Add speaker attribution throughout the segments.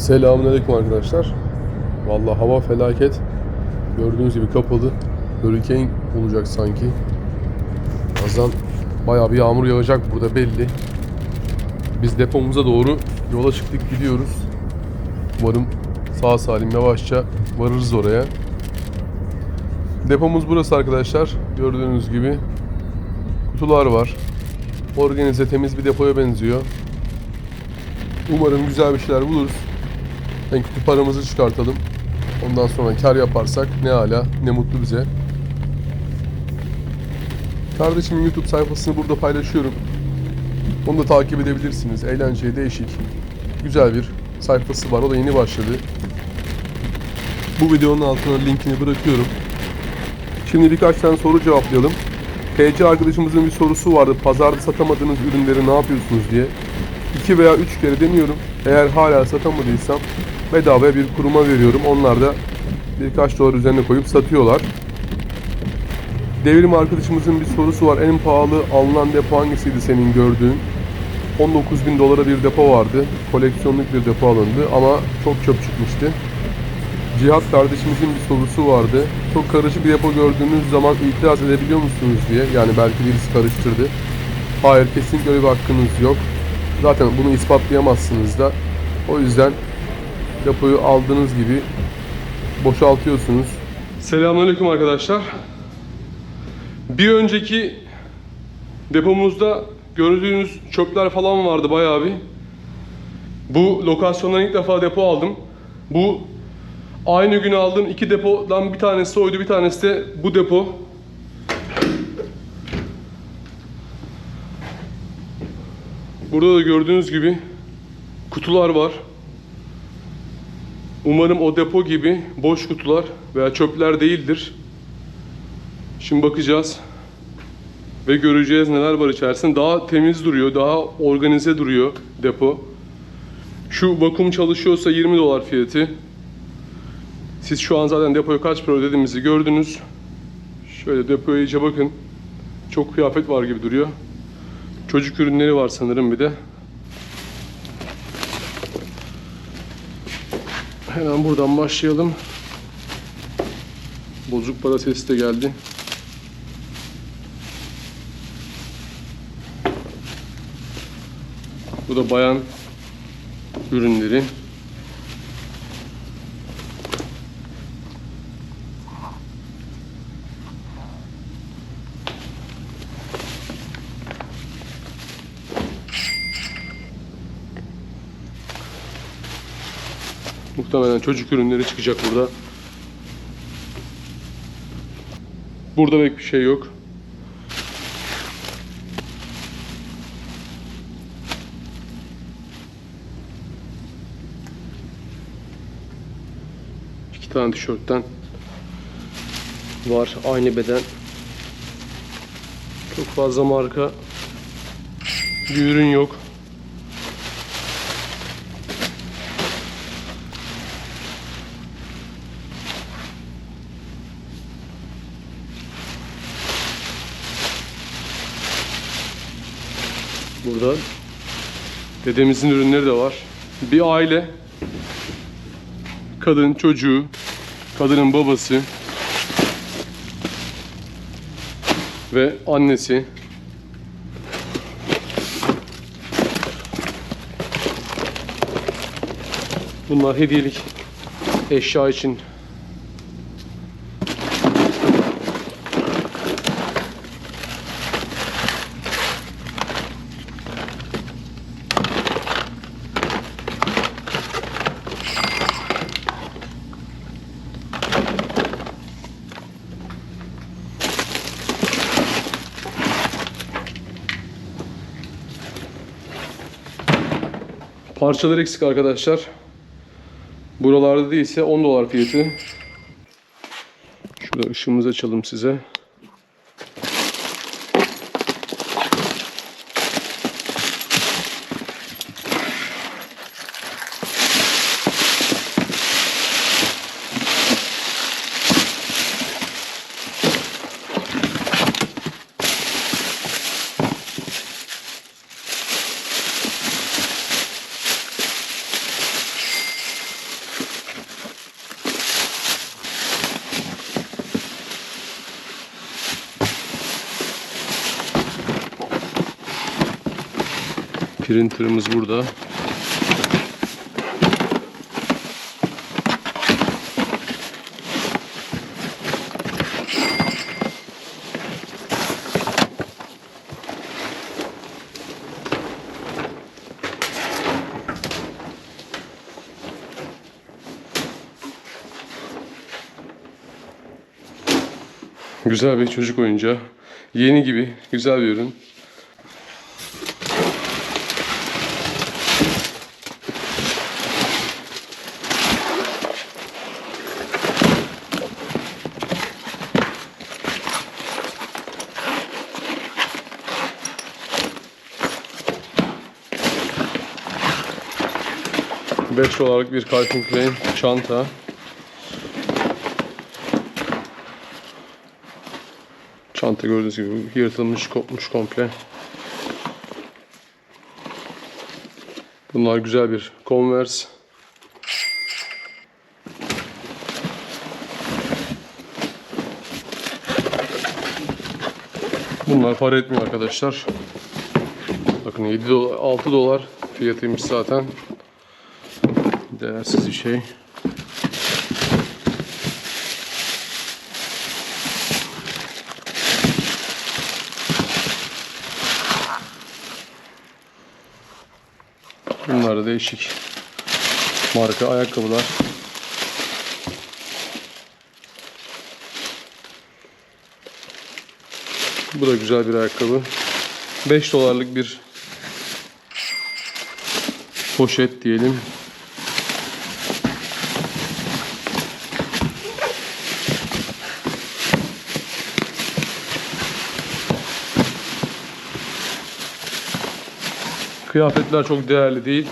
Speaker 1: Selamünaleyküm arkadaşlar. Vallahi hava felaket. Gördüğünüz gibi kapalı. Hurricane olacak sanki. Birazdan bayağı bir yağmur yağacak burada belli. Biz depomuza doğru yola çıktık gidiyoruz. Umarım sağ salim yavaşça varırız oraya. Depomuz burası arkadaşlar. Gördüğünüz gibi kutular var. Organize temiz bir depoya benziyor. Umarım güzel bir şeyler buluruz. En kötü paramızı çıkartalım. Ondan sonra kar yaparsak ne ala ne mutlu bize. Kardeşimin YouTube sayfasını burada paylaşıyorum. Onu da takip edebilirsiniz. Eğlenceli, değişik. Güzel bir sayfası var. O da yeni başladı. Bu videonun altına linkini bırakıyorum. Şimdi birkaç tane soru cevaplayalım. TC arkadaşımızın bir sorusu vardı. Pazarda satamadığınız ürünleri ne yapıyorsunuz diye. 2 veya 3 kere deniyorum. Eğer hala satamadıysam bedavaya bir kuruma veriyorum. Onlar da birkaç dolar üzerine koyup satıyorlar. Devrim arkadaşımızın bir sorusu var. En pahalı alınan depo hangisiydi senin gördüğün? 19 bin dolara bir depo vardı. Koleksiyonluk bir depo alındı ama çok çöp çıkmıştı. Cihat kardeşimizin bir sorusu vardı. Çok karışık bir depo gördüğünüz zaman itiraz edebiliyor musunuz diye. Yani belki birisi karıştırdı. Hayır kesinlikle öyle bir hakkınız yok. Zaten bunu ispatlayamazsınız da. O yüzden depoyu aldığınız gibi boşaltıyorsunuz. Selamünaleyküm arkadaşlar. Bir önceki depomuzda gördüğünüz çöpler falan vardı bayağı bir. Bu lokasyondan ilk defa depo aldım. Bu aynı gün aldığım iki depodan bir tanesi oydu, bir tanesi de bu depo. Burada da gördüğünüz gibi kutular var. Umarım o depo gibi boş kutular veya çöpler değildir. Şimdi bakacağız ve göreceğiz neler var içerisinde. Daha temiz duruyor, daha organize duruyor depo. Şu vakum çalışıyorsa 20 dolar fiyatı. Siz şu an zaten depoya kaç para ödediğimizi gördünüz. Şöyle depoya iyice bakın. Çok kıyafet var gibi duruyor. Çocuk ürünleri var sanırım bir de. Hemen buradan başlayalım. Bozuk para sesi de geldi. Bu da bayan ürünleri. Muhtemelen çocuk ürünleri çıkacak burada. Burada pek bir şey yok. İki tane tişörtten var aynı beden. Çok fazla marka bir ürün yok. Burada dedemizin ürünleri de var. Bir aile kadın, çocuğu, kadının babası ve annesi Bunlar hediyelik eşya için Parçalar eksik arkadaşlar. Buralarda değilse 10 dolar fiyatı. Şurada ışığımızı açalım size. Printer'ımız burada. Güzel bir çocuk oyuncağı. Yeni gibi. Güzel bir ürün. Beş dolarlık bir Calvin Klein çanta. Çanta gördüğünüz gibi yırtılmış, kopmuş komple. Bunlar güzel bir Converse. Bunlar para etmiyor arkadaşlar. Bakın 7 dolar, 6 dolar fiyatıymış zaten. Değersiz bir şey. Bunlar da değişik marka ayakkabılar. Bu da güzel bir ayakkabı. 5 dolarlık bir poşet diyelim. Kıyafetler çok değerli değil.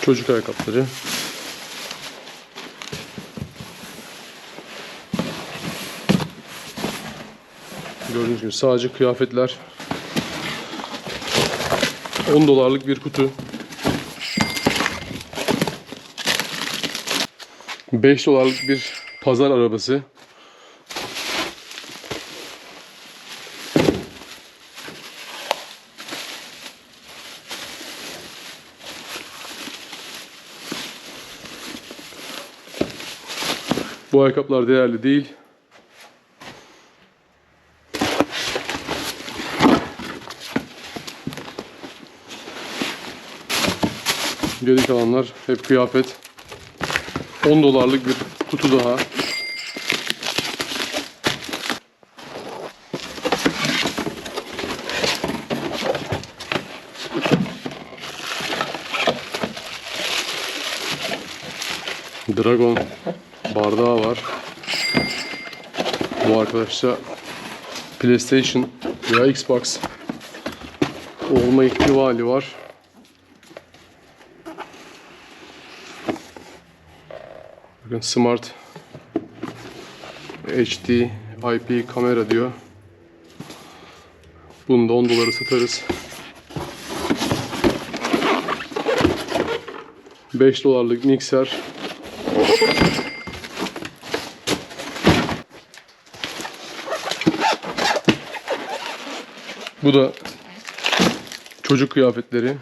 Speaker 1: Çocuk ayakkabıları. Gördüğünüz gibi sadece kıyafetler 10 dolarlık bir kutu. 5 dolarlık bir pazar arabası. Bu ayakkabılar değerli değil. Geri kalanlar hep kıyafet. 10 dolarlık bir kutu daha. Dragon bardağı var. Bu arkadaşta PlayStation veya Xbox olma ihtimali var. Bakın Smart HD IP kamera diyor. Bunu da 10 dolara satarız. 5 dolarlık mikser. Bu da çocuk kıyafetleri.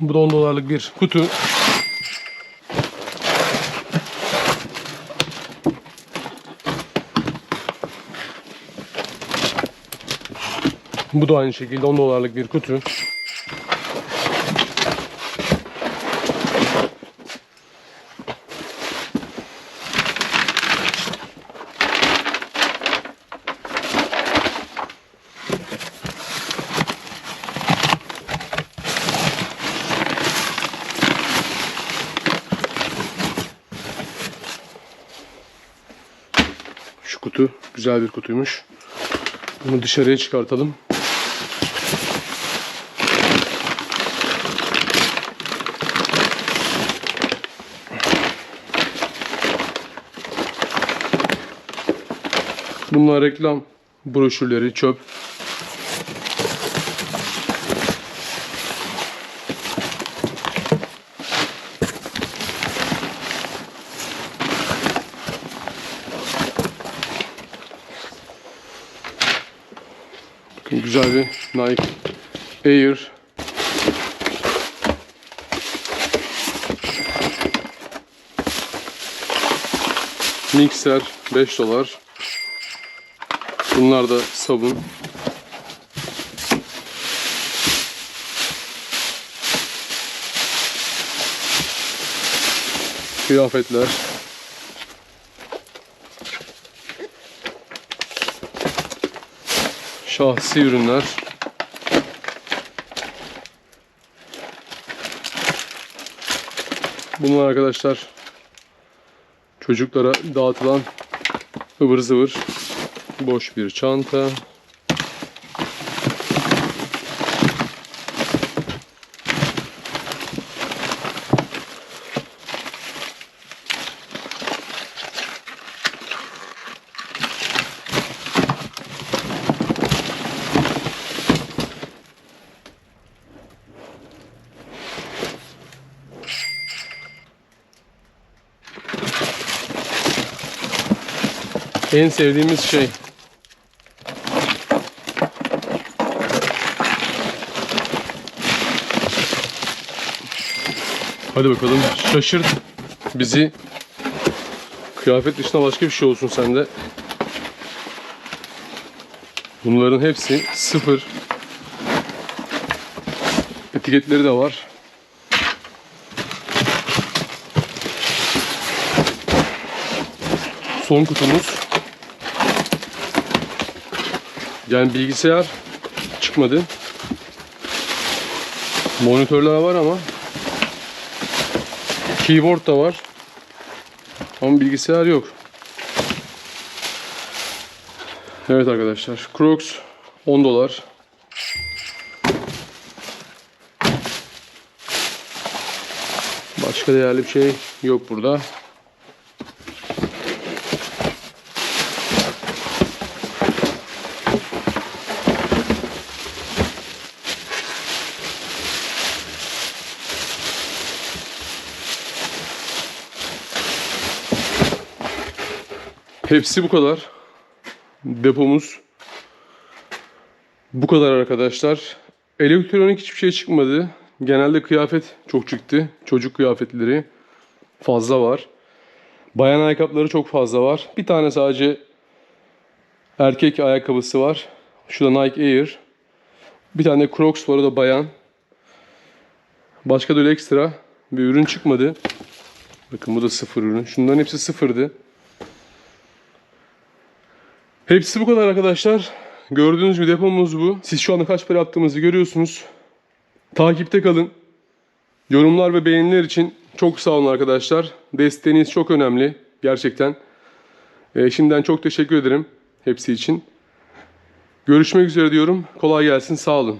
Speaker 1: Bu da 10 dolarlık bir kutu. Bu da aynı şekilde 10 dolarlık bir kutu. kutu. Güzel bir kutuymuş. Bunu dışarıya çıkartalım. Bunlar reklam broşürleri, çöp. Bakın güzel bir Nike Air. Mikser 5 dolar. Bunlar da sabun. Kıyafetler. Şahsi ürünler. Bunlar arkadaşlar çocuklara dağıtılan ıvır zıvır boş bir çanta. En sevdiğimiz şey Hadi bakalım şaşırt bizi. Kıyafet dışında başka bir şey olsun sende. Bunların hepsi sıfır. Etiketleri de var. Son kutumuz. Yani bilgisayar çıkmadı. Monitörler var ama Keyboard da var. Ama bilgisayar yok. Evet arkadaşlar. Crocs 10 dolar. Başka değerli bir şey yok burada. Hepsi bu kadar. Depomuz bu kadar arkadaşlar. Elektronik hiçbir şey çıkmadı. Genelde kıyafet çok çıktı. Çocuk kıyafetleri fazla var. Bayan ayakkabıları çok fazla var. Bir tane sadece erkek ayakkabısı var. Şu da Nike Air. Bir tane Crocs var da bayan. Başka da ekstra bir ürün çıkmadı. Bakın bu da sıfır ürün. Şunların hepsi sıfırdı. Hepsi bu kadar arkadaşlar. Gördüğünüz gibi depomuz bu. Siz şu anda kaç para yaptığımızı görüyorsunuz. Takipte kalın. Yorumlar ve beğeniler için çok sağ olun arkadaşlar. Desteğiniz çok önemli. Gerçekten. Ee, şimdiden çok teşekkür ederim hepsi için. Görüşmek üzere diyorum. Kolay gelsin. Sağ olun.